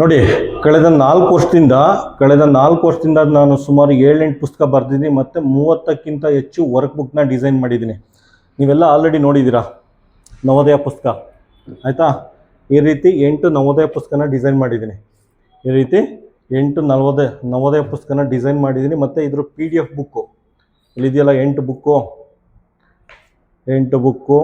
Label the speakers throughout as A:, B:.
A: ನೋಡಿ, ಕಳೆದ ನಾಲ್ಕು ವರ್ಷದಿಂದ, ಕಳೆದ ನಾಲ್ಕು ವರ್ಷದಿಂದ ನಾನು ಸುಮಾರು ಏಳೆಂಟು ಪುಸ್ತಕ ಬರೆದಿದ್ದೀನಿ, ಮತ್ತು ಮೂವತ್ತಕ್ಕಿಂತ ಹೆಚ್ಚು ವರ್ಕ್ ಬುಕ್ನ ಡಿಸೈನ್ ಮಾಡಿದ್ದೀನಿ. ನೀವೆಲ್ಲ ಆಲ್ರೆಡಿ ನೋಡಿದ್ದೀರಾ? ನವೋದಯ ಪುಸ್ತಕ. ಆಯಿತಾ? ಈ ರೀತಿ ಎಂಟು ನವೋದಯ ಪುಸ್ತಕನ ಡಿಸೈನ್ ಮಾಡಿದ್ದೀನಿ. ಈ ರೀತಿ ಎಂಟು ನವೋದಯ ನವೋದಯ ಪುಸ್ತಕನ ಡಿಸೈನ್ ಮಾಡಿದ್ದೀನಿ, ಮತ್ತು ಇದ್ರ ಪಿ ಡಿ ಎಫ್ ಬುಕ್ಕು ಇಲ್ಲಿದೆಯಲ್ಲ ಎಂಟು ಬುಕ್ಕು ಎಂಟು ಬುಕ್ಕು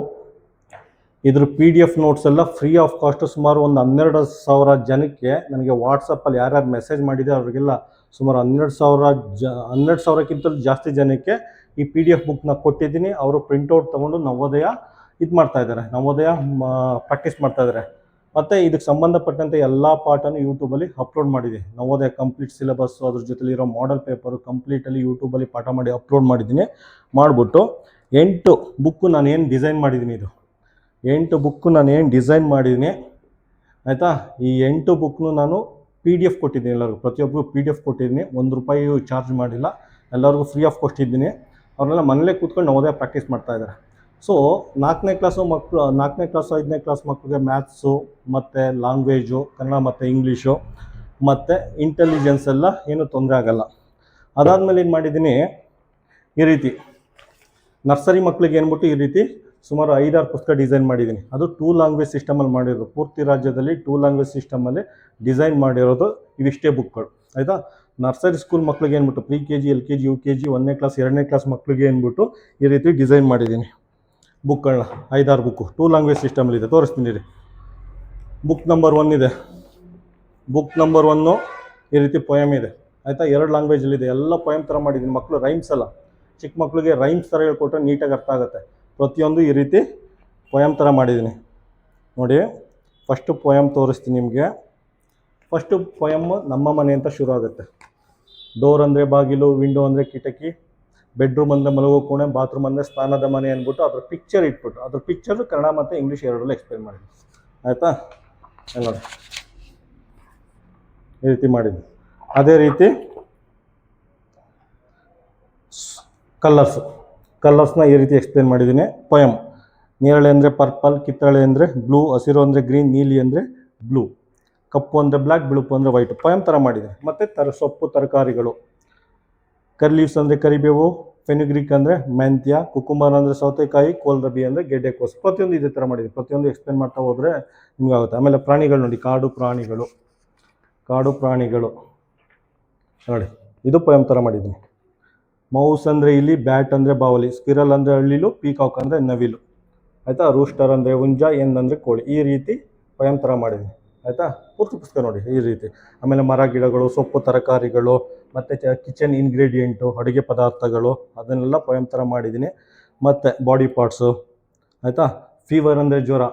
A: ಇದ್ರ ಪಿ ಡಿ ಎಫ್ ನೋಟ್ಸ್ ಎಲ್ಲ ಫ್ರೀ ಆಫ್ ಕಾಸ್ಟ್ ಸುಮಾರು ಒಂದು ಹನ್ನೆರಡು ಸಾವಿರ ಜನಕ್ಕೆ ನನಗೆ ವಾಟ್ಸಪ್ಪಲ್ಲಿ ಯಾರ್ಯಾರು ಮೆಸೇಜ್ ಮಾಡಿದೆ ಅವರಿಗೆಲ್ಲ ಸುಮಾರು ಹನ್ನೆರಡು ಸಾವಿರ ಜ, ಹನ್ನೆರಡು ಸಾವಿರಕ್ಕಿಂತಲೂ ಜಾಸ್ತಿ ಜನಕ್ಕೆ ಈ ಪಿ ಡಿ ಎಫ್ ಬುಕ್ನ ಕೊಟ್ಟಿದ್ದೀನಿ. ಅವರು ಪ್ರಿಂಟೌಟ್ ತೊಗೊಂಡು ನವೋದಯ ಇದು ಮಾಡ್ತಾ ಇದ್ದಾರೆ ನವೋದಯ ಪ್ರಾಕ್ಟೀಸ್ ಮಾಡ್ತಾ ಇದ್ದಾರೆ ಮತ್ತು ಇದಕ್ಕೆ ಸಂಬಂಧಪಟ್ಟಂತೆ ಎಲ್ಲ ಪಾಠನೂ ಯೂಟ್ಯೂಬಲ್ಲಿ ಅಪ್ಲೋಡ್ ಮಾಡಿದೆ. ನವೋದಯ ಕಂಪ್ಲೀಟ್ ಸಿಲೆಬಸ್ಸು ಅದ್ರ ಜೊತೆಲಿರೋ ಮಾಡಲ್ ಪೇಪರು ಕಂಪ್ಲೀಟಲ್ಲಿ ಯೂಟ್ಯೂಬಲ್ಲಿ ಪಾಠ ಮಾಡಿ ಅಪ್ಲೋಡ್ ಮಾಡಿದ್ದೀನಿ. ಮಾಡಿಬಿಟ್ಟು ಎಂಟು ಬುಕ್ಕು ನಾನು ಏನು ಡಿಸೈನ್ ಮಾಡಿದ್ದೀನಿ ಇದು. ಎಂಟು ಬುಕ್ಕು ನಾನು ಏನು ಡಿಸೈನ್ ಮಾಡಿದ್ದೀನಿ, ಆಯಿತಾ? ಈ ಎಂಟು ಬುಕ್ನು ನಾನು ಪಿ ಡಿ ಎಫ್ ಕೊಟ್ಟಿದ್ದೀನಿ ಎಲ್ಲರಿಗೂ. ಪ್ರತಿಯೊಬ್ಬರಿಗೂ ಪಿ ಡಿ ಎಫ್ ಕೊಟ್ಟಿದ್ದೀನಿ. ಒಂದು ರೂಪಾಯಿ ಚಾರ್ಜ್ ಮಾಡಿಲ್ಲ. ಎಲ್ಲರಿಗೂ ಫ್ರೀ ಆಫ್ ಕೊಟ್ಟಿದ್ದೀನಿ ಅವ್ರನ್ನೆಲ್ಲ ಮನೇಲೇ ಕೂತ್ಕೊಂಡು ನವೋದಯ ಪ್ರಾಕ್ಟೀಸ್ ಮಾಡ್ತಾ ಇದ್ದಾರೆ. ಸೊ ನಾಲ್ಕನೇ ಕ್ಲಾಸು ಮಕ್ಕಳು ನಾಲ್ಕನೇ ಕ್ಲಾಸು ಐದನೇ ಕ್ಲಾಸ್ ಮಕ್ಕಳಿಗೆ ಮ್ಯಾಥ್ಸು ಮತ್ತು ಲ್ಯಾಂಗ್ವೇಜು ಕನ್ನಡ, ಮತ್ತು ಇಂಗ್ಲೀಷು ಮತ್ತು ಇಂಟೆಲಿಜೆನ್ಸ್ ಎಲ್ಲ ಏನೂ ತೊಂದರೆ ಆಗೋಲ್ಲ. ಅದಾದಮೇಲೆ ಏನು ಮಾಡಿದ್ದೀನಿ, ಈ ರೀತಿ. ನರ್ಸರಿ ಮಕ್ಕಳಿಗೆ ಏನ್ಬಿಟ್ಟು ಈ ರೀತಿ ಸುಮಾರು ಐದಾರು ಪುಸ್ತಕ ಡಿಸೈನ್ ಮಾಡಿದ್ದೀನಿ. ಅದು ಟೂ ಲ್ಯಾಂಗ್ವೇಜ್ ಸಿಸ್ಟಮಲ್ಲಿ ಮಾಡಿರೋದು. ಪೂರ್ತಿ ರಾಜ್ಯದಲ್ಲಿ ಟೂ ಲ್ಯಾಂಗ್ವೇಜ್ ಸಿಸ್ಟಮಲ್ಲಿ ಡಿಸೈನ್ ಮಾಡಿರೋದು ಇವಿಷ್ಟೇ ಬುಕ್ಗಳು ಆಯಿತಾ? ನರ್ಸರಿ ಸ್ಕೂಲ್ ಮಕ್ಳಿಗೆ ಏನ್ಬಿಟ್ಟು pre K G L K G U K G ಒಂದನೇ ಕ್ಲಾಸ್ ಎರಡನೇ ಕ್ಲಾಸ್ ಮಕ್ಳಿಗೆ ಏನ್ಬಿಟ್ಟು ಈ ರೀತಿ ಡಿಸೈನ್ ಮಾಡಿದ್ದೀನಿ ಬುಕ್ಗಳನ್ನ ಐದಾರು ಬುಕ್ಕು ಟೂ ಲ್ಯಾಂಗ್ವೇಜ್ ಸಿಸ್ಟಮಲ್ಲಿದೆ ತೋರಿಸ್ತೀನಿ ರೀ ಬುಕ್ ನಂಬರ್ ಒನ್ ಇದೆ. ಬುಕ್ ನಂಬರ್ ಒನ್ನು ಈ ರೀತಿ ಪೊಯಮ್ ಇದೆ. ಆಯಿತಾ? ಎರಡು ಲ್ಯಾಂಗ್ವೇಜಲ್ಲಿದೆ ಎಲ್ಲ ಪೊಯಮ್ ಥರ ಮಾಡಿದ್ದೀನಿ. ಮಕ್ಕಳು ರೈಮ್ಸ್ ಅಲ್ಲ. ಚಿಕ್ಕ ಮಕ್ಕಳಿಗೆ ರೈಮ್ಸ್ ಥರ ಹೇಳ್ಕೊಟ್ರೆ ನೀಟಾಗಿ ಅರ್ಥ ಆಗುತ್ತೆ. ಪ್ರತಿಯೊಂದು ಈ ರೀತಿ ಪೊಯಮ್ ಥರ ಮಾಡಿದ್ದೀನಿ. ನೋಡಿ ಫಸ್ಟು ಪೊಯಮ್ ತೋರಿಸ್ತೀನಿ ನಿಮಗೆ. ಫಸ್ಟು ಪೊಯಮ್ ನಮ್ಮ ಮನೆ ಅಂತ ಶುರು ಆಗುತ್ತೆ. ಡೋರ್ ಅಂದರೆ ಬಾಗಿಲು ವಿಂಡೋ ಅಂದರೆ ಕಿಟಕಿ ಬೆಡ್ರೂಮ್ ಅಂದರೆ ಮಲಗೋ ಕೋಣೆ ಬಾತ್ರೂಮ್ ಅಂದರೆ ಸ್ನಾನದ ಮನೆ ಅಂದ್ಬಿಟ್ಟು ಅದ್ರ ಪಿಕ್ಚರ್ ಇಟ್ಬಿಟ್ಟು ಅದ್ರ ಪಿಕ್ಚರು ಕನ್ನಡ ಮತ್ತು ಇಂಗ್ಲೀಷ್ ಎರಡರಲ್ಲೂ ಎಕ್ಸ್ಪ್ಲೇನ್ ಮಾಡಿದ್ವಿ ಆಯಿತಾ? ಎಲ್ಲ ಈ ರೀತಿ ಮಾಡಿದ್ವಿ ಅದೇ ರೀತಿ ಕಲರ್ಸು ಕಲರ್ಸ್ನ ಈ ರೀತಿ ಎಕ್ಸ್ಪ್ಲೇನ್ ಮಾಡಿದ್ದೀನಿ. ಪೊಯಮ್. ನೇರಳೆ ಅಂದರೆ ಪರ್ಪಲ್, ಕಿತ್ತಳೆ ಅಂದರೆ ಬ್ಲೂ, ಹಸಿರು ಅಂದರೆ ಗ್ರೀನ್, ನೀಲಿ ಅಂದರೆ ಬ್ಲೂ. ಕಪ್ಪು ಅಂದರೆ ಬ್ಲ್ಯಾಕ್ ಬಿಳುಪು ಅಂದರೆ ವೈಟ್. ಪೊಯಮ್ ಥರ ಮಾಡಿದೆ ಮತ್ತು ತರ ಸೊಪ್ಪು, ತರಕಾರಿಗಳು. ಕರ್ಲೀವ್ಸ್ ಅಂದರೆ ಕರಿಬೇವು, ಫೆನುಗ್ರಿಕ್ ಅಂದರೆ ಮೆಂತ್ಯ, ಕುಕುಂಬರ್ ಅಂದರೆ ಸೌತೆಕಾಯಿ ಕೋಲ್ರಬಿ ಅಂದರೆ ಗೆಡ್ಡೆಕೋಸು ಪ್ರತಿಯೊಂದು ಇದೇ ಥರ ಮಾಡಿದೆ ಪ್ರತಿಯೊಂದು ಎಕ್ಸ್ಪ್ಲೇನ್ ಮಾಡ್ತಾ ಹೋದರೆ ನಿಮ್ಗೆ ಆಗುತ್ತೆ. ಆಮೇಲೆ ಪ್ರಾಣಿಗಳು ನೋಡಿ, ಕಾಡು ಪ್ರಾಣಿಗಳು. ಕಾಡು ಪ್ರಾಣಿಗಳು. ನೋಡಿ, ಇದು ಪೊಯಮ್ ಥರ ಮಾಡಿದ್ದೀನಿ. ಮೌಸ್ ಅಂದರೆ ಇಲ್ಲಿ, ಬ್ಯಾಟ್ ಅಂದರೆ ಬಾವಲಿ, ಸ್ಕಿರಲ್ ಅಂದರೆ ಹಳ್ಳಿಲು, ಪೀಕಾಕ್ ಅಂದರೆ ನವಿಲು. ಆಯಿತಾ? ರೂಸ್ಟರ್ ಅಂದರೆ ಹುಂಜ, ಎನ್ ಅಂದರೆ ಕೋಳಿ. ಈ ರೀತಿ ಸ್ವಯಂ ಥರ ಮಾಡಿದ್ದೀನಿ ಆಯಿತಾ? ಪೂರ್ತಿ ಪುಸ್ತಕ ನೋಡಿ, ಈ ರೀತಿ. ಆಮೇಲೆ ಮರ ಗಿಡಗಳು, ಸೊಪ್ಪು, ತರಕಾರಿಗಳು, ಮತ್ತು ಕಿಚನ್ ಇಂಗ್ರೀಡಿಯೆಂಟು ಅಡುಗೆ ಪದಾರ್ಥಗಳು, ಅದನ್ನೆಲ್ಲ ಸ್ವಯಂ ಥರ ಮಾಡಿದ್ದೀನಿ. ಮತ್ತು ಬಾಡಿ ಪಾರ್ಟ್ಸು ಆಯಿತಾ? ಫೀವರ್ ಅಂದರೆ ಜ್ವರ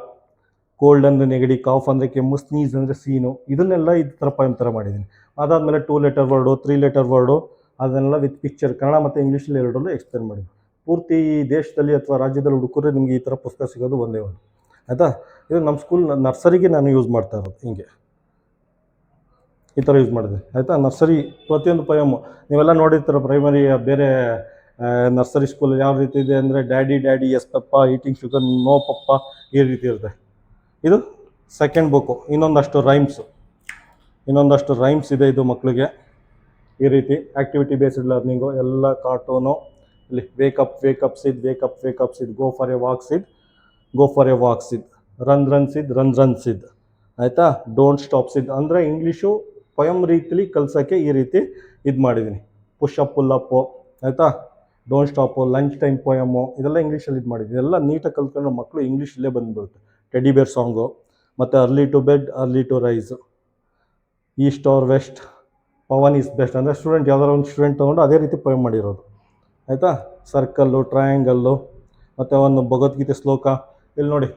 A: ಕೋಲ್ಡ್ ಅಂದರೆ ನೆಗಡಿ ಕಾಫ್ ಅಂದರೆ ಕೆಮ್ಮು ಸ್ನೀಸ್ ಅಂದರೆ ಸೀನು, ಇದನ್ನೆಲ್ಲ ಈ ಥರ ಸ್ವಯಂ ಥರ ಮಾಡಿದ್ದೀನಿ. ಅದಾದಮೇಲೆ two letter word three letter word ಅದನ್ನೆಲ್ಲ ವಿತ್ ಪಿಕ್ಚರ್ ಕನ್ನಡ ಮತ್ತು ಇಂಗ್ಲೀಷಲ್ಲಿ ಎರಡರಲ್ಲೂ ಎಕ್ಸ್ಪ್ಲೇನ್ ಮಾಡಿ ಪೂರ್ತಿ ಈ ದೇಶದಲ್ಲಿ ಅಥವಾ ರಾಜ್ಯದಲ್ಲಿ ಹುಡುಕರೆ ನಿಮಗೆ ಈ ಥರ ಪುಸ್ತಕ ಸಿಗೋದು ಒಂದೇ ಒಂದು. ಆಯಿತಾ? ಇದು ನಮ್ಮ ಸ್ಕೂಲ್ ನರ್ಸರಿಗೆ ನಾನು ಯೂಸ್ ಮಾಡ್ತಾ ಇರೋದು ಹಿಂಗೆ. ಈ ಥರ ಯೂಸ್ ಮಾಡಿದೆ. ಆಯಿತಾ? ನರ್ಸರಿ ಪ್ರತಿಯೊಂದು ಪಯಮು ನೀವೆಲ್ಲ ನೋಡಿರ್ತಾರೆ ಪ್ರೈಮರಿ ಬೇರೆ ನರ್ಸರಿ ಸ್ಕೂಲ್ ಯಾವ ರೀತಿ ಇದೆ ಅಂದರೆ daddy daddy, yes papa eating sugar no papa ಈ ರೀತಿ ಇರುತ್ತೆ. ಇದು ಸೆಕೆಂಡ್ ಬುಕ್ಕು ಇನ್ನೊಂದಷ್ಟು ರೈಮ್ಸು ಇನ್ನೊಂದಷ್ಟು ರೈಮ್ಸ್ ಇದೆ ಇದು ಮಕ್ಕಳಿಗೆ ಈ ರೀತಿ ಆ್ಯಕ್ಟಿವಿಟಿ ಬೇಸ್ಡ್ ಲರ್ನಿಂಗು ಎಲ್ಲ ಕಾರ್ಟೂನು ಇಲ್ಲಿ wake up wake up Sid wake up wake up Sid go for a walk Sid go for a walk Sid run run Sid run run Sid ಆಯಿತಾ? Don't stop ಸಿದ್ ಅಂದರೆ English poem ರೀತಿಲಿ ಕಲಿಸೋಕ್ಕೆ ಈ ರೀತಿ ಇದು ಮಾಡಿದ್ದೀನಿ push up pull up ಆಯಿತಾ? Don't stop lunch time poem ಇದೆಲ್ಲ ಇಂಗ್ಲೀಷಲ್ಲಿ ಇದು ಮಾಡಿದ್ದೀನಿ ಎಲ್ಲ ನೀಟಾಗಿ ಕಲ್ತ್ಕೊಂಡು ಮಕ್ಕಳು ಇಂಗ್ಲೀಷಲ್ಲೇ ಬಂದುಬಿಡುತ್ತೆ. ಟೆಡಿ ಬೇರ್ ಸಾಂಗು ಮತ್ತು early to bed early to rise east or west Pavan is best ಅಂದರೆ ಸ್ಟೂಡೆಂಟ್ ಯಾವ್ದಾದ್ರು ಒಂದು ಸ್ಟೂಡೆಂಟ್ ತೊಗೊಂಡು ಅದೇ ರೀತಿ ಪೊಯಮ್ ಮಾಡಿರೋದು. ಆಯಿತಾ? ಸರ್ಕಲ್ಲು ಟ್ರಯಾಂಗಲ್ಲು ಮತ್ತು ಒಂದು ಭಗವದ್ಗೀತೆ ಶ್ಲೋಕ. ಇಲ್ಲಿ ನೋಡಿ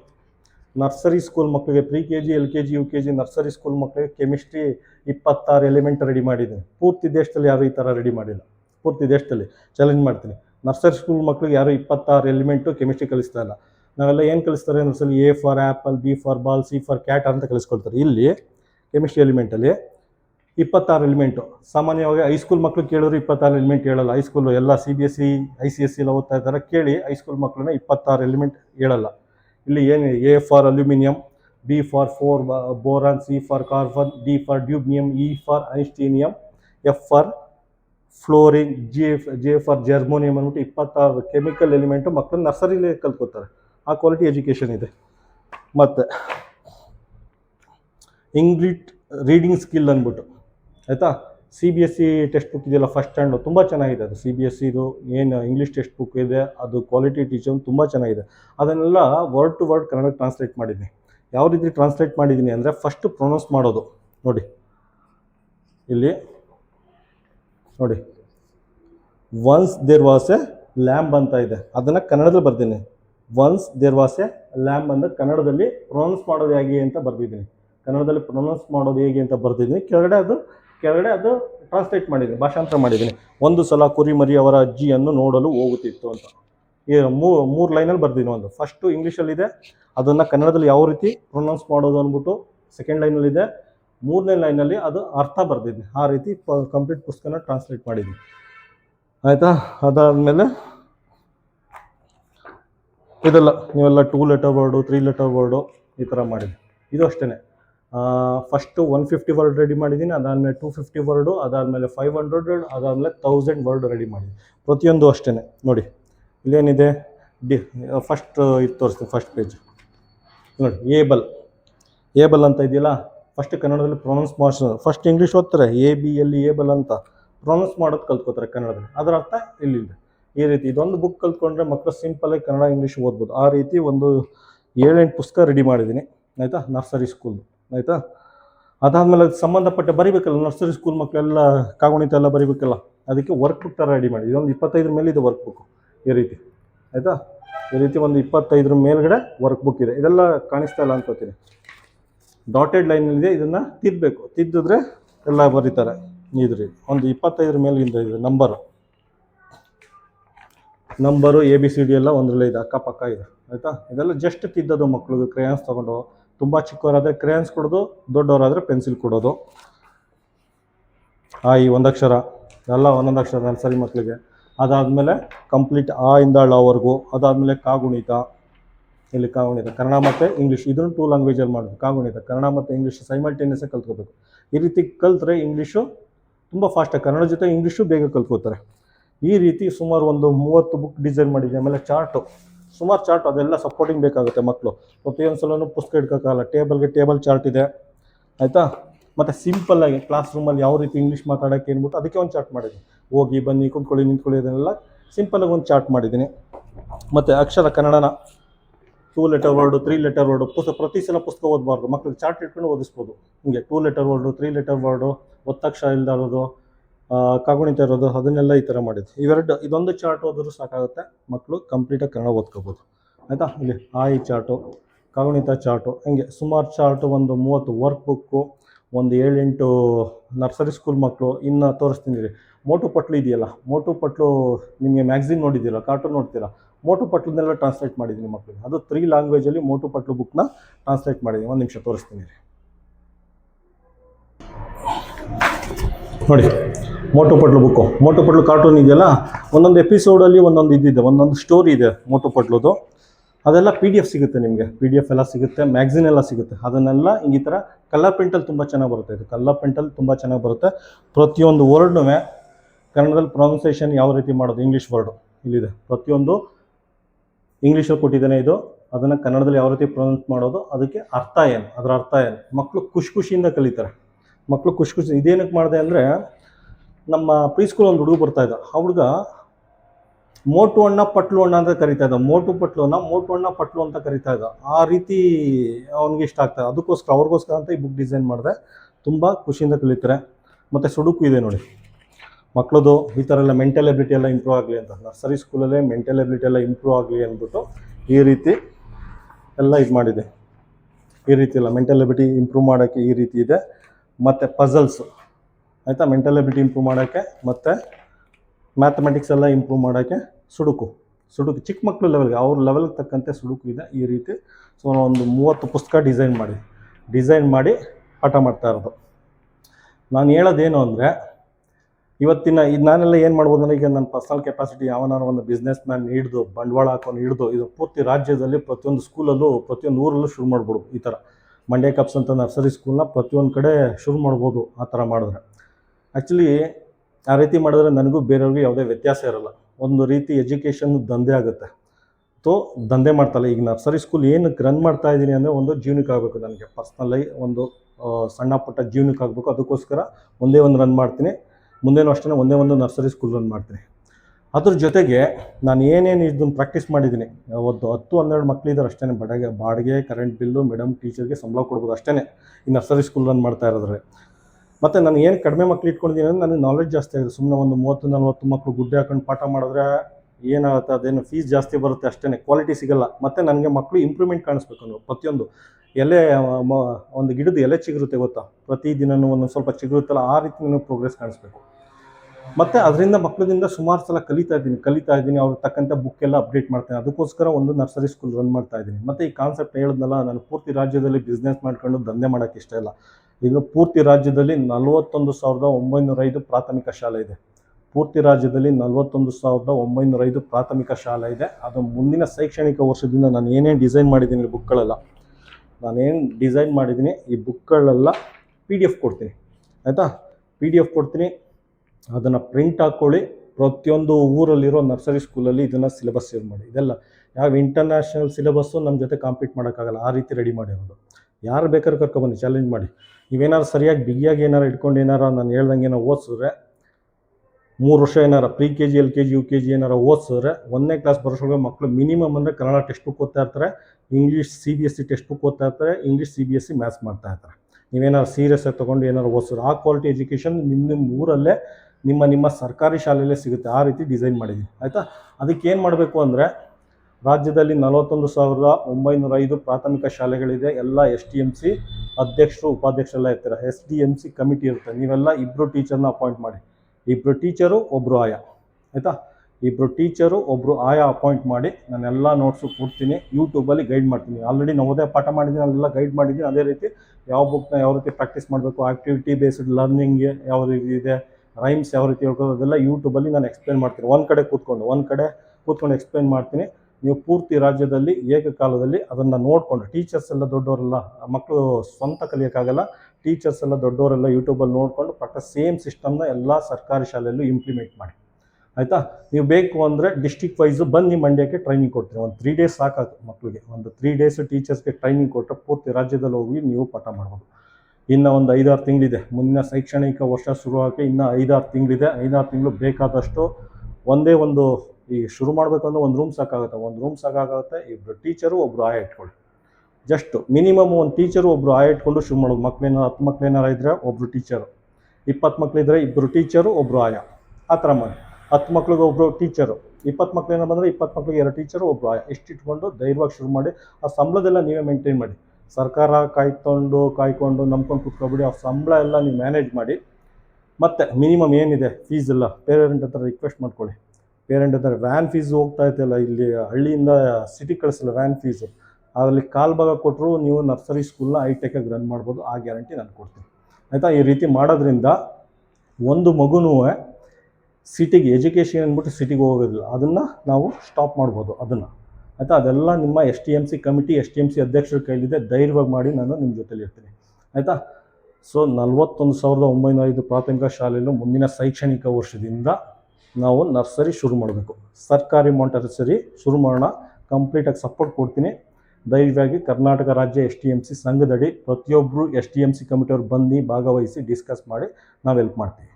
A: ನರ್ಸರಿ ಸ್ಕೂಲ್ ಮಕ್ಕಳಿಗೆ pre K G L K G U K G nursery school ಮಕ್ಕಳಿಗೆ ಕೆಮಿಸ್ಟ್ರಿ ಇಪ್ಪತ್ತಾರು ಎಲಿಮೆಂಟ್ ರೆಡಿ ಮಾಡಿದ್ದೀನಿ. ಪೂರ್ತಿ ದೇಶದಲ್ಲಿ ಯಾರೂ ಈ ಥರ ರೆಡಿ ಮಾಡಿಲ್ಲ. ಪೂರ್ತಿ ದೇಶದಲ್ಲಿ ಚಾಲೆಂಜ್ ಮಾಡ್ತೀನಿ. ನರ್ಸರಿ ಸ್ಕೂಲ್ ಮಕ್ಕಳಿಗೆ ಯಾರೂ ಇಪ್ಪತ್ತಾರು ಎಲಿಮೆಂಟು ಕೆಮಿಸ್ಟ್ರಿ ಕಲಿಸ್ತಾ ಇಲ್ಲ. ನಾವೆಲ್ಲ ಏನು ಕಲಿಸ್ತಾರೆ? Nursery A for apple B for ball C for cat ಅಂತ ಕಲಿಸ್ಕೊಳ್ತಾರೆ. ಇಲ್ಲಿ ಕೆಮಿಸ್ಟ್ರಿ ಎಲಿಮೆಂಟಲ್ಲಿ ಇಪ್ಪತ್ತಾರು ಎಲಿಮೆಂಟು ಸಾಮಾನ್ಯವಾಗಿ ಹೈಸ್ಕೂಲ್ ಮಕ್ಕಳು ಕೇಳಿದ್ರು ಇಪ್ಪತ್ತಾರು ಎಲಿಮೆಂಟ್ ಹೇಳಲ್ಲ. ಹೈಸ್ಕೂಲು ಎಲ್ಲ C B S C I C S C ಎಲ್ಲ ಓದ್ತಾ ಇದ್ದಾರೆ. ಕೇಳಿ ಹೈಸ್ಕೂಲ್ ಮಕ್ಕಳನ್ನ ಇಪ್ಪತ್ತಾರು ಎಲಿಮೆಂಟ್ ಹೇಳಲ್ಲ. ಇಲ್ಲಿ ಏನು A for aluminium B for for boron C for carbon D for dubnium E for einsteinium F for fluorine G J for germanium ಅಂದ್ಬಿಟ್ಟು ಇಪ್ಪತ್ತಾರು ಕೆಮಿಕಲ್ ಎಲಿಮೆಂಟು ಮಕ್ಕಳು ನರ್ಸರಿಲೇ ಕಲ್ತ್ಕೋತಾರೆ ಆ ಕ್ವಾಲಿಟಿ ಎಜುಕೇಷನ್ ಇದೆ. ಮತ್ತು ಇಂಗ್ಲಿಷ್ ರೀಡಿಂಗ್ ಸ್ಕಿಲ್ ಅಂದ್ಬಿಟ್ಟು ಆಯಿತಾ? C B S C textbook ಇದೆಯಲ್ಲ first stand ತುಂಬ ಚೆನ್ನಾಗಿದೆ ಅದು. ಸಿ ಬಿ ಎಸ್ ಸಿದು ಏನು ಇಂಗ್ಲೀಷ್ ಟೆಕ್ಸ್ಟ್ ಬುಕ್ ಇದೆ, ಅದು ಕ್ವಾಲಿಟಿ ಟೀಚರ್ ತುಂಬ ಚೆನ್ನಾಗಿದೆ. ಅದನ್ನೆಲ್ಲ word to word Kannada translate ಮಾಡಿದ್ದೀನಿ ಯಾವ ರೀತಿ ಟ್ರಾನ್ಸ್ಲೇಟ್ ಮಾಡಿದ್ದೀನಿ ಅಂದರೆ ಫಸ್ಟ್ ಪ್ರೊನೌನ್ಸ್ ಮಾಡೋದು. ನೋಡಿ. ಇಲ್ಲಿ. ನೋಡಿ. Once there was a lamb ಅಂತ ಇದೆ. ಅದನ್ನು ಕನ್ನಡದಲ್ಲಿ ಬರ್ತೀನಿ once there was a lamb ಅಂದರೆ ಕನ್ನಡದಲ್ಲಿ ಪ್ರೊನೌನ್ಸ್ ಮಾಡೋದು ಹೇಗೆ ಅಂತ ಬರ್ದಿದ್ದೀನಿ ಕನ್ನಡದಲ್ಲಿ ಪ್ರೊನೌನ್ಸ್ ಮಾಡೋದು ಹೇಗೆ ಅಂತ ಬರ್ದಿದ್ದೀನಿ ಕೆಳಗಡೆ ಅದು ಕೆಳಗಡೆ ಅದು ಟ್ರಾನ್ಸ್ಲೇಟ್ ಮಾಡಿದ್ದೀನಿ, ಭಾಷಾಂತರ ಮಾಡಿದ್ದೀನಿ. ಒಂದು ಸಲ ಕುರಿಮರಿ ಅವರ ಅಜ್ಜಿಯನ್ನು ನೋಡಲು ಹೋಗುತ್ತಿತ್ತು ಅಂತ. ಈ ಮೂರು ಲೈನಲ್ಲಿ ಬರ್ದಿದ್ದೀನಿ ಒಂದು. ಫಸ್ಟು ಇಂಗ್ಲೀಷಲ್ಲಿದೆ ಅದನ್ನು ಕನ್ನಡದಲ್ಲಿ ಯಾವ ರೀತಿ ಪ್ರೊನೌನ್ಸ್ ಮಾಡೋದು ಅಂದ್ಬಿಟ್ಟು ಸೆಕೆಂಡ್ ಲೈನಲ್ಲಿದೆ ಮೂರನೇ ಲೈನಲ್ಲಿ ಅದು ಅರ್ಥ ಬರ್ದಿದ್ದೀನಿ, ಆ ರೀತಿ ಕಂಪ್ಲೀಟ್ ಪುಸ್ತಕನ ಟ್ರಾನ್ಸ್ಲೇಟ್ ಮಾಡಿದ್ದೀನಿ. ಆಯಿತಾ? ಅದಾದಮೇಲೆ ಇದೆಲ್ಲ, ನೀವೆಲ್ಲ two letter word three letter word ಈ ಥರ ಮಾಡಿದ್ದೀನಿ ಇದು ಅಷ್ಟೇ first one fifty word ready ಮಾಡಿದ್ದೀನಿ, ಅದಾದಮೇಲೆ ಟೂ ಫಿಫ್ಟಿ ವರ್ಡು ಅದಾದಮೇಲೆ ಫೈವ್ ಹಂಡ್ರೆಡ್ ಅದಾದಮೇಲೆ ತೌಸಂಡ್ ವರ್ಡ್ ರೆಡಿ ಮಾಡಿದ್ದೀನಿ. ಪ್ರತಿಯೊಂದು ಅಷ್ಟೇ ನೋಡಿ. ಇಲ್ಲೇನಿದೆ? ಡಿ ಫಸ್ಟ್ ಇದು ತೋರಿಸ್ತೀನಿ ಫಸ್ಟ್ ಪೇಜ್ ನೋಡಿ ಏಬಲ್ ಏಬಲ್ ಅಂತ ಇದೆಯಲ್ಲ ಫಸ್ಟ್ ಕನ್ನಡದಲ್ಲಿ ಪ್ರೊನೌನ್ಸ್ ಮಾಡಿಸೋದು. ಫಸ್ಟ್ ಇಂಗ್ಲೀಷ್ ಓದ್ತಾರೆ ಎ ಬಿ ಎಲ್ಲಿ ಏಬಲ್ ಅಂತ. ಪ್ರೊನೌನ್ಸ್ ಮಾಡೋದು ಕಲ್ತ್ಕೋತಾರೆ ಕನ್ನಡದಲ್ಲಿ. ಅದರ ಅರ್ಥ ಇಲ್ಲಿದೆ. ಈ ರೀತಿ ಇದೊಂದು ಬುಕ್ ಕಲ್ತ್ಕೊಂಡ್ರೆ ಮಕ್ಕಳು ಸಿಂಪಲಾಗಿ ಕನ್ನಡ ಇಂಗ್ಲೀಷ್ ಓದ್ಬೋದು. ಆ ರೀತಿ ಒಂದು ಏಳೆಂಟು ಪುಸ್ತಕ ರೆಡಿ ಮಾಡಿದ್ದೀನಿ. ಆಯಿತಾ? ನರ್ಸರಿ ಸ್ಕೂಲ್ ಆಯಿತಾ? ಅದಾದಮೇಲೆ ಸಂಬಂಧಪಟ್ಟ ಬರಿಬೇಕಲ್ಲ ನರ್ಸರಿ ಸ್ಕೂಲ್ ಮಕ್ಕಳೆಲ್ಲ ಕಾಗುಣಿತ ಎಲ್ಲ ಬರಿಬೇಕಲ್ಲ, ಅದಕ್ಕೆ ವರ್ಕ್ ಬುಕ್ ಥರ ರೆಡಿ ಮಾಡಿ. ಇದೊಂದು ಇಪ್ಪತ್ತೈದರ ಮೇಲೆ ಇದು ವರ್ಕ್ ಬುಕ್ ಈ ರೀತಿ. ಆಯಿತಾ? ಈ ರೀತಿ ಒಂದು ಇಪ್ಪತ್ತೈದರ ಮೇಲ್ಗಡೆ ವರ್ಕ್ ಬುಕ್ ಇದೆ. ಇದೆಲ್ಲ ಕಾಣಿಸ್ತಾ ಇಲ್ಲ ಅನ್ಕೋತೀನಿ. ಡಾಟೆಡ್ ಲೈನಲ್ಲಿದೆ ಇದನ್ನು ತಿದ್ದಬೇಕು ತಿದ್ದಿದ್ರೆ ಎಲ್ಲ ಬರೀತಾರೆ. ಇದ್ರಿ ಒಂದು ಇಪ್ಪತ್ತೈದರ ಮೇಲಿಂದ ಇದೆ number number A B C D ಎಲ್ಲ ಒಂದರಲ್ಲೇ ಇದೆ, ಅಕ್ಕಪಕ್ಕ ಇದೆ. ಆಯಿತಾ? ಇದೆಲ್ಲ ಜಸ್ಟ್ ತಿದ್ದೋದು ಮಕ್ಕಳು ಕ್ರಯಾನ್ಸ್ ತೊಗೊಂಡು ತುಂಬ ಚಿಕ್ಕವರಾದರೆ ಕ್ರೇನ್ಸ್ ಕೊಡೋದು, ದೊಡ್ಡವರಾದರೆ ಪೆನ್ಸಿಲ್ ಕೊಡೋದು. ಆ ಈ ಒಂದಕ್ಷರ ಎಲ್ಲ ಒಂದೊಂದು ಅಕ್ಷರ ಸರಿ ಮಕ್ಕಳಿಗೆ. ಅದಾದಮೇಲೆ ಕಂಪ್ಲೀಟ್ ಆ ಇಂದ ಳವರೆಗೂ ಅದಾದಮೇಲೆ ಕಾಗುಣಿತ. ಇಲ್ಲಿ ಕಾಗುಣಿತ, ಕನ್ನಡ ಮತ್ತು ಇಂಗ್ಲೀಷ್ ಇದನ್ನು ಟೂ ಲ್ಯಾಂಗ್ವೇಜಲ್ಲಿ ಮಾಡೋದು. ಕಾಗುಣಿತ, ಕನ್ನಡ ಮತ್ತು ಇಂಗ್ಲೀಷ್ ಸೈಮಲ್ಟೇನಿಯಸ್ಸಾಗಿ ಕಲ್ತ್ಕೋಬೇಕು. ಈ ರೀತಿ ಕಲ್ತ್ರೆ ಇಂಗ್ಲೀಷು ತುಂಬ ಫಾಸ್ಟಾಗಿ ಕನ್ನಡ ಜೊತೆ ಇಂಗ್ಲೀಷು ಬೇಗ ಕಲ್ತ್ಕೋತಾರೆ. ಈ ರೀತಿ ಸುಮಾರು ಒಂದು ಮೂವತ್ತು ಬುಕ್ ಡಿಸೈನ್ ಮಾಡಿದ್ದೆ ಆಮೇಲೆ ಚಾರ್ಟು ಸುಮಾರು ಚಾರ್ಟ್ ಅದೆಲ್ಲ ಸಪೋರ್ಟಿಂಗ್ ಬೇಕಾಗುತ್ತೆ ಮಕ್ಕಳು ಪ್ರತಿಯೊಂದು ಸಲನೂ ಪುಸ್ತಕ ಇಟ್ಕೋಕ್ಕಾಗಲ್ಲ ಟೇಬಲ್ಗೆ ಟೇಬಲ್ ಚಾರ್ಟ್ ಇದೆ. ಆಯಿತಾ? ಮತ್ತು ಸಿಂಪಲ್ಲಾಗಿ ಕ್ಲಾಸ್ ರೂಮಲ್ಲಿ ಯಾವ ರೀತಿ ಇಂಗ್ಲೀಷ್ ಮಾತಾಡೋಕ್ಕೆ ಅಂದ್ಬಿಟ್ಟು ಅದಕ್ಕೆ ಒಂದು ಚಾರ್ಟ್ ಮಾಡಿದ್ದೀನಿ. ಹೋಗಿ ಬನ್ನಿ ಕುಂತ್ಕೊಳ್ಳಿ ನಿಂತ್ಕೊಳ್ಳಿ ಅದನ್ನೆಲ್ಲ ಸಿಂಪಲ್ಲಾಗಿ ಒಂದು ಚಾರ್ಟ್ ಮಾಡಿದ್ದೀನಿ. ಮತ್ತು ಅಕ್ಷರ ಕನ್ನಡನ two letter word three letter word ಪುಸ್ತಕ ಪ್ರತಿ ಸಲ ಪುಸ್ತಕ ಓದಬಾರ್ದು. ಮಕ್ಕಳಿಗೆ ಚಾರ್ಟ್ ಇಟ್ಕೊಂಡು ಓದಿಸ್ಬೋದು. ಹಿಂಗೆ two letter word three letter word ಒತ್ತಕ್ಷರ ಇಲ್ದೇ ಇರೋದು ಆ, ಕಾಗುಣಿತ ಇರೋದು ಅದನ್ನೆಲ್ಲ ಈ ಥರ ಮಾಡಿದ್ವಿ ಇವೆರಡು, ಇದೊಂದು ಚಾರ್ಟ್ ಓದಿದ್ರು ಸಾಕಾಗುತ್ತೆ. ಮಕ್ಕಳು ಕಂಪ್ಲೀಟಾಗಿ ಕನ್ನಡ ಓದ್ಕೋಬೋದು. ಆಯಿತಾ? ಇಲ್ಲಿ ಆಯಿ ಚಾರ್ಟು ಕಾಗುಣಿತ ಚಾರ್ಟು ಹಿಂಗೆ ಸುಮಾರು ಚಾರ್ಟು ಒಂದು ಮೂವತ್ತು ವರ್ಕ್ ಬುಕ್ಕು ಒಂದು ಏಳೆಂಟು ನರ್ಸರಿ ಸ್ಕೂಲ್ ಮಕ್ಕಳು ಇನ್ನು ತೋರಿಸ್ತೀನಿ ರೀ ಮೋಟು ಪಟ್ಲು ಇದೆಯಲ್ಲ, ಮೋಟು ಪಟ್ಲು ನಿಮಗೆ ಮ್ಯಾಗ್ಝಿನ್ ನೋಡಿದ್ದೀರಾ ಕಾರ್ಟೂನ್ ನೋಡ್ತೀರಾ? ಮೋಟು ಪಟ್ಲನ್ನೆಲ್ಲ ಟ್ರಾನ್ಸ್ಲೇಟ್ ಮಾಡಿದ್ದೀನಿ ಮಕ್ಕಳಿಗೆ ಅದು ತ್ರೀ ಲ್ಯಾಂಗ್ವೇಜಲ್ಲಿ ಮೋಟು ಪಟ್ಲು ಬುಕ್ನ ಟ್ರಾನ್ಸ್ಲೇಟ್ ಮಾಡಿದ್ದೀನಿ. ಒಂದು ನಿಮಿಷ ತೋರಿಸ್ತೀನಿ. ನೋಡಿ. ಮೋಟು ಪಟ್ಲು ಬುಕ್ಕು ಮೋಟೋ ಪಟ್ಲು ಕಾರ್ಟೂನ್ ಇದೆಯಲ್ಲ? ಒಂದೊಂದು ಎಪಿಸೋಡಲ್ಲಿ ಒಂದೊಂದು ಇದ್ದಿದೆ, ಒಂದೊಂದು ಸ್ಟೋರಿ ಇದೆ ಮೋಟೋ ಪಟ್ಲುದು ಅದೆಲ್ಲ ಪಿ ಡಿ ಎಫ್ ಸಿಗುತ್ತೆ ನಿಮಗೆ. ಪಿ ಡಿ ಎಫ್ ಎಲ್ಲ ಸಿಗುತ್ತೆ ಮ್ಯಾಗ್ಝಿನ್ ಎಲ್ಲ ಸಿಗುತ್ತೆ. ಅದನ್ನೆಲ್ಲ ಈ ಥರ ಕಲರ್ ಪ್ರಿಂಟಲ್ಲಿ ತುಂಬ ಚೆನ್ನಾಗಿ ಬರುತ್ತೆ. ಇದು ಕಲರ್ ಪ್ರಿಂಟಲ್ಲಿ ತುಂಬ ಚೆನ್ನಾಗಿ ಬರುತ್ತೆ. ಪ್ರತಿಯೊಂದು ವರ್ಡ್ನೂ ಕನ್ನಡದಲ್ಲಿ ಪ್ರೊನೌನ್ಸೇಷನ್ ಯಾವ ರೀತಿ ಮಾಡೋದು? ಇಂಗ್ಲೀಷ್ ವರ್ಡು ಇಲ್ಲಿದೆ. ಪ್ರತಿಯೊಂದು ಇಂಗ್ಲೀಷಲ್ಲಿ ಕೊಟ್ಟಿದ್ದಾನೆ ಇದು. ಅದನ್ನು ಕನ್ನಡದಲ್ಲಿ ಯಾವ ರೀತಿ ಪ್ರೊನೌನ್ಸ್ ಮಾಡೋದು? ಅದಕ್ಕೆ ಅರ್ಥ ಏನು? ಅದರ ಅರ್ಥ ಏನು? ಮಕ್ಕಳು ಖುಷಿ ಖುಷಿಯಿಂದ ಕಲಿತಾರೆ. ಮಕ್ಕಳು ಖುಷಿ ಖುಷಿ ಇದೇನಕ್ಕೆ ಮಾಡಿದೆ ಅಂದರೆ ನಮ್ಮ ಪ್ರೀ ಸ್ಕೂಲ್ ಒಂದು ಹುಡುಗ ಬರ್ತಾ ಇದ್ದ. ಆ ಹುಡುಗ ಮೋಟು ಅಣ್ಣ ಪಟ್ಲು ಅಣ್ಣ ಅಂತ ಕರಿತಾ ಇದ್ದ. ಮೋಟು ಪಟ್ಲುನ ಮೋಟು ಅಣ್ಣ ಪಟ್ಲು ಅಂತ ಕರಿತಾ ಇದ್ದ. ಆ ರೀತಿ ಅವನಿಗೆ ಇಷ್ಟ ಆಗ್ತದೆ ಅದಕ್ಕೋಸ್ಕರ, ಅವ್ರಿಗೋಸ್ಕರ ಅಂತ ಈ ಬುಕ್ ಡಿಸೈನ್ ಮಾಡಿದೆ. ತುಂಬ ಖುಷಿಯಿಂದ ಕಲಿತಾರೆ. ಮತ್ತು ಸುಡುಕು ಇದೆ ನೋಡಿ. ಮಕ್ಕಳದು ಈ ಥರ ಎಲ್ಲ ಮೆಂಟಲ್ ಎಬಿಲಿಟಿ ಎಲ್ಲ ಇಂಪ್ರೂವ್ ಆಗಲಿ ಅಂತ. ನರ್ಸರಿ ಸ್ಕೂಲಲ್ಲೇ ಮೆಂಟಲ್ ಎಬಿಲಿಟಿ ಎಲ್ಲ ಇಂಪ್ರೂವ್ ಆಗಲಿ ಅಂದ್ಬಿಟ್ಟು ಈ ರೀತಿ ಎಲ್ಲ ಇದು ಮಾಡಿದೆ. ಈ ರೀತಿ ಎಲ್ಲ ಮೆಂಟಲ್ ಎಬಿಲಿಟಿ ಇಂಪ್ರೂವ್ ಮಾಡೋಕ್ಕೆ ಈ ರೀತಿ ಇದೆ. ಮತ್ತು ಪಝಲ್ಸು ಆಯಿತಾ? ಮೆಂಟಲ್ ಎಬಿಲಿಟಿ ಇಂಪ್ರೂವ್ ಮಾಡೋಕ್ಕೆ ಮತ್ತು ಮ್ಯಾಥಮೆಟಿಕ್ಸ್ ಎಲ್ಲ ಇಂಪ್ರೂವ್ ಮಾಡೋಕ್ಕೆ ಸುಡುಕು. ಸುಡುಕು. ಚಿಕ್ಕ ಮಕ್ಕಳು ಲೆವೆಲ್ಗೆ ಅವ್ರ ಲೆವೆಲ್ಗೆ ತಕ್ಕಂತೆ ಸುಡುಕು ಇದೆ ಈ ರೀತಿ. ಸೊ ಒಂದು ಮೂವತ್ತು ಪುಸ್ತಕ ಡಿಸೈನ್ ಮಾಡಿ. ಡಿಸೈನ್ ಮಾಡಿ ಪಾಠ ಮಾಡ್ತಾ ಇರೋದು. ನಾನು ಹೇಳೋದೇನು ಅಂದರೆ, ಇವತ್ತಿನ ಇದು ನಾನೆಲ್ಲ ಏನು ಮಾಡ್ಬೋದು ಅಂದರೆ, ಈಗ ನನ್ನ ಪರ್ಸನಲ್ ಕೆಪಾಸಿಟಿ ಯಾವನಾರು ಒಂದು ಬಿಸ್ನೆಸ್ ಮ್ಯಾನ್ ಹಿಡಿದು, ಬಂಡವಾಳ ಹಾಕೊಂಡು ಹಿಡಿದು, ಇದು ಪೂರ್ತಿ ರಾಜ್ಯದಲ್ಲಿ ಪ್ರತಿಯೊಂದು ಸ್ಕೂಲಲ್ಲೂ ಪ್ರತಿಯೊಂದು ಊರಲ್ಲೂ ಶುರು ಮಾಡ್ಬೋದು ಈ ಥರ ಮಂಡ್ಯ ಕಪ್ಸ್ ಅಂತ ನರ್ಸರಿ ಸ್ಕೂಲ್ನ ಪ್ರತಿಯೊಂದು ಕಡೆ ಶುರು ಮಾಡ್ಬೋದು ಆ ಥರ ಮಾಡಿದ್ರೆ. ಆ್ಯಕ್ಚುಲಿ ಆ ರೀತಿ ಮಾಡಿದ್ರೆ ನನಗೂ ಬೇರೆಯವ್ರಿಗೂ ಯಾವುದೇ ವ್ಯತ್ಯಾಸ ಇರೋಲ್ಲ. ಒಂದು ರೀತಿ ಎಜುಕೇಷನ್ ದಂಧೆ ಆಗುತ್ತೆ. ಸೊ ದಂಧೆ ಮಾಡ್ತಲ್ಲ. ಈಗ ನರ್ಸರಿ ಸ್ಕೂಲ್ ಏನಕ್ಕೆ ರನ್ ಮಾಡ್ತಾ ಇದ್ದೀನಿ ಅಂದರೆ ಒಂದು ಜೀವನಕ್ಕೆ ಆಗಬೇಕು ನನಗೆ. ಪರ್ಸ್ನಲಿ ಒಂದು ಸಣ್ಣ ಪುಟ್ಟ ಜೀವನಕ್ಕೆ ಆಗಬೇಕು. ಅದಕ್ಕೋಸ್ಕರ ಒಂದೇ ಒಂದು ರನ್ ಮಾಡ್ತೀನಿ. ಮುಂದೇನೂ ಅಷ್ಟೇ ಒಂದೇ ಒಂದು ನರ್ಸರಿ ಸ್ಕೂಲ್ ರನ್ ಮಾಡ್ತೀನಿ. ಅದ್ರ ಜೊತೆಗೆ ನಾನು ಏನೇನು ಇದನ್ನು ಪ್ರಾಕ್ಟೀಸ್ ಮಾಡಿದ್ದೀನಿ. ಒಂದು ಹತ್ತು, ಹನ್ನೆರಡು ಮಕ್ಕಳಿದ್ದಾರೆ ಅಷ್ಟೇ ಬಡಗೆ, ಬಾಡಿಗೆ ಕರೆಂಟ್ ಬಿಲ್ಲು ಮೇಡಮ್ ಟೀಚರ್ಗೆ ಸಂಬಳ ಕೊಡ್ಬೋದು ಅಷ್ಟೇ ಈ ನರ್ಸರಿ ಸ್ಕೂಲ್ ರನ್ ಮಾಡ್ತಾ ಇರೋದ್ರೆ ಮತ್ತು ನಾನು ಏನು ಕಡಿಮೆ ಮಕ್ಳು ಇಟ್ಕೊಂಡಿದ್ದೀನಿ ಅಂದರೆ ನನಗೆ ನಾಲೆಜ್ ಜಾಸ್ತಿ ಆಗಿದೆ. ಸುಮ್ಮನೆ ಒಂದು ಮೂವತ್ತು, ನಲ್ವತ್ತು ಮಕ್ಕಳು ಗುಡ್ಡೆ ಹಾಕೊಂಡು ಪಾಠ ಮಾಡಿದ್ರೆ ಏನಾಗುತ್ತೆ? ಅದೇನು ಫೀಸ್ ಜಾಸ್ತಿ ಬರುತ್ತೆ ಅಷ್ಟೇ ಕ್ವಾಲಿಟಿ ಸಿಗಲ್ಲ. ಮತ್ತು ನನಗೆ ಮಕ್ಕಳು ಇಂಪ್ರೂವ್ಮೆಂಟ್ ಕಾಣಿಸ್ಬೇಕು ಅನ್ನೋ ಪ್ರತಿಯೊಂದು ಎಲೆ ಒಂದು ಗಿಡದ ಎಲೆ ಚಿಗುರುತ್ತೆ ಗೊತ್ತಾ? ಪ್ರತಿದಿನನೂ ಒಂದು ಸ್ವಲ್ಪ ಚಿಗುರುತ್ತಲ್ಲ, ಆ ರೀತಿ ನನಗೆ ಪ್ರೋಗ್ರೆಸ್ ಕಾಣಿಸ್ಬೇಕು. ಮತ್ತು ಅದರಿಂದ ಮಕ್ಕಳಿಂದ ಸುಮಾರು ಸಲ ಕಲಿತಾ ಇದ್ದೀನಿ ಕಲಿತಾ ಇದ್ದೀನಿ, ಅವ್ರಿಗೆ ತಕ್ಕಂಥ ಬುಕ್ ಎಲ್ಲ ಅಪ್ಡೇಟ್ ಮಾಡ್ತೀನಿ. ಅದಕ್ಕೋಸ್ಕರ ಒಂದು ನರ್ಸರಿ ಸ್ಕೂಲ್ ರನ್ ಮಾಡ್ತಾ ಇದ್ದೀನಿ. ಮತ್ತು ಈ ಕಾನ್ಸೆಪ್ಟ್ ಹೇಳಿದ್ನಲ್ಲ, ನಾನು ಪೂರ್ತಿ ರಾಜ್ಯದಲ್ಲಿ ಬಿಸ್ನೆಸ್ ಮಾಡ್ಕೊಂಡು ದಂಧೆ ಮಾಡೋಕ್ಕೆ ಇಷ್ಟ ಇಲ್ಲ. ಈಗ ಪೂರ್ತಿ ರಾಜ್ಯದಲ್ಲಿ ನಲವತ್ತೊಂದು ಸಾವಿರದ ಒಂಬೈನೂರ ಐದು ಪ್ರಾಥಮಿಕ ಶಾಲೆ ಇದೆ. ಪೂರ್ತಿ ರಾಜ್ಯದಲ್ಲಿ ನಲವತ್ತೊಂದು ಸಾವಿರದ ಒಂಬೈನೂರ ಐದು ಪ್ರಾಥಮಿಕ ಶಾಲೆ ಇದೆ. ಅದು ಮುಂದಿನ ಶೈಕ್ಷಣಿಕ ವರ್ಷದಿಂದ ನಾನು ಏನೇನು ಡಿಸೈನ್ ಮಾಡಿದ್ದೀನಿ ಬುಕ್ಗಳೆಲ್ಲ ನಾನೇನು ಡಿಸೈನ್ ಮಾಡಿದ್ದೀನಿ ಈ ಬುಕ್ಗಳೆಲ್ಲ ಪಿ ಡಿ ಎಫ್ ಕೊಡ್ತೀನಿ. ಆಯಿತಾ? ಪಿ ಡಿ ಎಫ್ ಕೊಡ್ತೀನಿ. ಅದನ್ನು ಪ್ರಿಂಟ್ ಹಾಕ್ಕೊಳ್ಳಿ ಪ್ರತಿಯೊಂದು ಊರಲ್ಲಿರೋ ನರ್ಸರಿ ಸ್ಕೂಲಲ್ಲಿ ಇದನ್ನು ಸಿಲೆಬಸ್ ಯೂಸ್ ಮಾಡಿ. ಇದೆಲ್ಲ ಯಾವ ಇಂಟರ್ನ್ಯಾಷನಲ್ ಸಿಲೆಬಸ್ಸು ನಮ್ಮ ಜೊತೆ ಕಾಂಪೀಟ್ ಮಾಡೋಕ್ಕಾಗಲ್ಲ. ಆ ರೀತಿ ರೆಡಿ ಮಾಡಿರೋದು ಯಾರು ಬೇಕಾದ್ರೂ ಕರ್ಕೊಬನ್ನಿ ಚಾಲೆಂಜ್ ಮಾಡಿ. ನೀವೇನಾರು ಸರಿಯಾಗಿ ಬಿಗಿಯಾಗಿ ಏನಾರು ಇಟ್ಕೊಂಡು ಏನಾರು ನಾನು ಹೇಳ್ದಂಗೆ ಏನೋ ಓದಿಸಿದ್ರೆ, ಮೂರು ವರ್ಷ ಏನಾರ pre K G L K G U K G ಏನಾರ ಓದಿಸಿದ್ರೆ, ಒಂದನೇ ಕ್ಲಾಸ್ ಬರೋಷ್ರೊಳಗೆ ಮಕ್ಕಳು ಮಿನಿಮಮ್ ಅಂದರೆ ಕನ್ನಡ ಟೆಕ್ಸ್ಟ್ ಬುಕ್ ಓದ್ತಾ ಇರ್ತಾರೆ English C B S C text book ಓದ್ತಾ ಇರ್ತಾರೆ English C B S C maths ಮಾಡ್ತಾ ಇರ್ತಾರೆ. ನೀವೇನಾದ್ರು ಸೀರಿಯಸ್ ಆಗಿ ತೊಗೊಂಡು ಏನಾರು ಓದಿಸಿದ್ರೆ, ಆ ಕ್ವಾಲಿಟಿ ಎಜುಕೇಷನ್ ನಿಮ್ಮ ನಿಮ್ಮ ಊರಲ್ಲೇ ನಿಮ್ಮ ನಿಮ್ಮ ಸರ್ಕಾರಿ ಶಾಲೆಯಲ್ಲೇ ಸಿಗುತ್ತೆ. ಆ ರೀತಿ ಡಿಸೈನ್ ಮಾಡಿದ್ದೀನಿ. ಆಯಿತಾ? ಅದಕ್ಕೆ ಏನು ಮಾಡಬೇಕು ಅಂದರೆ, ರಾಜ್ಯದಲ್ಲಿ ನಲವತ್ತೊಂದು ಸಾವಿರದ ಒಂಬೈನೂರ ಐದು ಪ್ರಾಥಮಿಕ ಶಾಲೆಗಳಿದೆ. ಎಲ್ಲ ಎಸ್ ಟಿ ಎಂ ಸಿ ಅಧ್ಯಕ್ಷರು, ಉಪಾಧ್ಯಕ್ಷರೆಲ್ಲ ಇರ್ತಾರೆ. S D M C committee ಇರುತ್ತೆ. ನೀವೆಲ್ಲ ಇಬ್ಬರು ಟೀಚರ್ನ ಅಪಾಯಿಂಟ್ ಮಾಡಿ. ಇಬ್ಬರು ಟೀಚರು ಒಬ್ಬರು ಆಯಾ. ಆಯಿತಾ? ಇಬ್ಬರು ಟೀಚರು ಒಬ್ಬರು ಆಯಾ ಅಪಾಯಿಂಟ್ ಮಾಡಿ. ನಾನೆಲ್ಲ ನೋಟ್ಸು ಕೊಡ್ತೀನಿ. ಯೂಟ್ಯೂಬಲ್ಲಿ ಗೈಡ್ ಮಾಡ್ತೀನಿ. ಆಲ್ರೆಡಿ ನವೋದಯ ಪಾಠ ಮಾಡಿದ್ದೀನಿ ಅಲ್ಲೆಲ್ಲ ಗೈಡ್ ಮಾಡಿದ್ದೀನಿ ಅದೇ ರೀತಿ ಯಾವ ಬುಕ್ನ ಯಾವ ರೀತಿ ಪ್ರಾಕ್ಟೀಸ್ ಮಾಡಬೇಕು ಆ್ಯಕ್ಟಿವಿಟಿ ಬೇಸ್ಡ್ ಲರ್ನಿಂಗ್ ಯಾವ ರೀತಿ ಇದೆ ರೈಮ್ಸ್ ಯಾವ ರೀತಿ ಹೇಳ್ಕೋದು ಅದೆಲ್ಲ ಯೂಟ್ಯೂಬಲ್ಲಿ ನಾನು ಎಕ್ಸ್ಪ್ಲೇನ್ ಮಾಡ್ತೀನಿ. ಒಂದು ಕಡೆ ಕೂತ್ಕೊಂಡು, ಒಂದು ಕಡೆ ಕೂತ್ಕೊಂಡು ಎಕ್ಸ್ಪ್ಲೇನ್ ಮಾಡ್ತೀನಿ. ನೀವು ಪೂರ್ತಿ ರಾಜ್ಯದಲ್ಲಿ, ಏಕಕಾಲದಲ್ಲಿ ಅದನ್ನು ನೋಡಿಕೊಂಡು ಟೀಚರ್ಸ್ ಎಲ್ಲ ದೊಡ್ಡವರೆಲ್ಲ, ಮಕ್ಕಳು ಸ್ವಂತ ಕಲಿಯೋಕ್ಕಾಗಲ್ಲ ಟೀಚರ್ಸ್ ಎಲ್ಲ ದೊಡ್ಡವರೆಲ್ಲ ಯೂಟ್ಯೂಬಲ್ಲಿ ನೋಡಿಕೊಂಡು ಪಟ್ಟ ಸೇಮ್ ಸಿಸ್ಟಮ್ನ ಎಲ್ಲ ಸರ್ಕಾರಿ ಶಾಲೆಯಲ್ಲೂ ಇಂಪ್ಲಿಮೆಂಟ್ ಮಾಡಿ. ಆಯಿತಾ? ನೀವು ಬೇಕು ಅಂದರೆ ಡಿಸ್ಟಿಕ್ ವೈಸು ಬನ್ನಿ ಮಂಡ್ಯಕ್ಕೆ ಟ್ರೈನಿಂಗ್ ಕೊಡ್ತೀನಿ. ಒಂದು ತ್ರೀ ಡೇಸ್ ಸಾಕಾಗುತ್ತೆ ಮಕ್ಕಳಿಗೆ ಒಂದು ತ್ರೀ ಡೇಸ್ ಟೀಚರ್ಸ್ಗೆ ಟ್ರೈನಿಂಗ್ ಕೊಟ್ಟರೆ ಪೂರ್ತಿ ರಾಜ್ಯದಲ್ಲಿ ಹೋಗಿ ನೀವು ಪಾಠ ಮಾಡ್ಬೋದು. ಇನ್ನು ಒಂದು ಐದಾರು ತಿಂಗಳಿದೆ. ಮುಂದಿನ ಶೈಕ್ಷಣಿಕ ವರ್ಷ ಶುರುವಾಗಕ್ಕೆ ಇನ್ನು ಐದಾರು ತಿಂಗಳಿದೆ. ಐದಾರು ತಿಂಗಳು ಬೇಕಾದಷ್ಟು ಒಂದೇ ಒಂದು ಈ ಶುರು ಮಾಡಬೇಕಂದ್ರೆ ಒಂದು ರೂಮ್ ಸಾಕಾಗುತ್ತೆ. ಒಂದು ರೂಮ್ ಸಾಕಾಗುತ್ತೆ. ಇಬ್ಬರು ಟೀಚರು ಒಬ್ಬರು ಆಯ ಇಟ್ಕೊಳ್ಳಿ. ಜಸ್ಟ್ ಮಿನಿಮಮ್ ಒಂದು ಟೀಚರು ಒಬ್ಬರು ಆಯ ಇಟ್ಕೊಂಡು ಶುರು ಮಾಡೋದು ಮಕ್ಳೇನಾರು ಹತ್ತು ಮಕ್ಳೇನಾರು ಇದ್ದರೆ ಒಬ್ಬರು ಟೀಚರು. ಇಪ್ಪತ್ತು ಮಕ್ಳಿದ್ರೆ ಇಬ್ಬರು ಟೀಚರು ಒಬ್ಬರು ಆಯ. ಆ ಥರ ಮಾಡಿ. ಹತ್ತು ಮಕ್ಳಿಗೆ ಒಬ್ಬರು ಟೀಚರು. ಇಪ್ಪತ್ತು ಮಕ್ಳು ಏನಾರು ಬಂದರೆ ಇಪ್ಪತ್ತು ಮಕ್ಳಿಗೆ ಎರಡು ಟೀಚರು ಒಬ್ಬರು ಆಯ. ಇಷ್ಟು ಇಟ್ಕೊಂಡು ಧೈರ್ಯವಾಗಿ ಶುರು ಮಾಡಿ. ಆ ಸಂಬಳದೆಲ್ಲ ನೀವೇ ಮೇಂಟೈನ್ ಮಾಡಿ. ಸರ್ಕಾರ ಕಾಯ್ಕೊಂಡು ಕಾಯ್ಕೊಂಡು ನಂಬ್ಕೊಂಡು ಕುತ್ಕೊಬಿಡಿ ಆ ಸಂಬಳ ಎಲ್ಲ ನೀವು ಮ್ಯಾನೇಜ್ ಮಾಡಿ. ಮತ್ತು ಮಿನಿಮಮ್ ಏನಿದೆ? ಫೀಸ್ ಎಲ್ಲ. ಪೇರೆಂಟ್ ಹತ್ರ ರಿಕ್ವೆಸ್ಟ್ ಮಾಡ್ಕೊಳ್ಳಿ. ಪೇರೆಂಟ್ ಹತ್ರ ವ್ಯಾನ್ ಫೀಸ್ ಹೋಗ್ತಾ ಇತ್ತಲ್ಲ ಇಲ್ಲಿ ಹಳ್ಳಿಯಿಂದ ಸಿಟಿ ಕಳಿಸಲ್ಲ ವ್ಯಾನ್ ಫೀಸು ಅದರಲ್ಲಿ ಕಾಲು ಭಾಗ ಕೊಟ್ಟರು ನೀವು ನರ್ಸರಿ ಸ್ಕೂಲ್ನ ಹೈಟೆಕಾಗಿ ರನ್ ಮಾಡ್ಬೋದು, ಆ ಗ್ಯಾರಂಟಿ ನಾನು ಕೊಡ್ತೀನಿ. ಆಯಿತಾ? ಈ ರೀತಿ ಮಾಡೋದ್ರಿಂದ ಒಂದು ಮಗುನೂ ಸಿಟಿಗೆ ಎಜುಕೇಷನ್ ಅಂದ್ಬಿಟ್ಟು ಸಿಟಿಗೆ ಹೋಗೋದಿಲ್ಲ. ಅದನ್ನು ನಾವು ಸ್ಟಾಪ್ ಮಾಡ್ಬೋದು, ಅದನ್ನು. ಆಯಿತಾ? ಅದೆಲ್ಲ ನಿಮ್ಮ S T M C committee, S T M C ಅಧ್ಯಕ್ಷರ ಕೈಲಿದೆ ಧೈರ್ಯವಾಗಿ ಮಾಡಿ ನಾನು ನಿಮ್ಮ ಜೊತೆಲಿ ಇರ್ತೀನಿ. ಆಯಿತಾ? ಸೊ ನಲ್ವತ್ತೊಂದು ಸಾವಿರದ ಒಂಬೈನೂರ ಐದು ಪ್ರಾಥಮಿಕ ಶಾಲೆಯಲ್ಲೂ ಮುಂದಿನ ಶೈಕ್ಷಣಿಕ ವರ್ಷದಿಂದ ನಾವು ನರ್ಸರಿ ಶುರು ಮಾಡಬೇಕು. ಸರ್ಕಾರಿ ಮಾಂಟರ್ಸರಿ ಶುರು ಮಾಡೋಣ. ಕಂಪ್ಲೀಟಾಗಿ ಸಪೋರ್ಟ್ ಕೊಡ್ತೀನಿ. ಧೈರ್ಯವಾಗಿ ಕರ್ನಾಟಕ ರಾಜ್ಯ ಎಸ್ ಟಿ ಎಂ ಸಿ ಸಂಘದಡಿ ಪ್ರತಿಯೊಬ್ಬರು ಎಸ್ ಟಿ ಎಂ ಸಿ ಕಮಿಟಿಯವ್ರು ಬಂದು ಭಾಗವಹಿಸಿ ಡಿಸ್ಕಸ್ ಮಾಡಿ ನಾವು ಹೆಲ್ಪ್ ಮಾಡ್ತೀವಿ.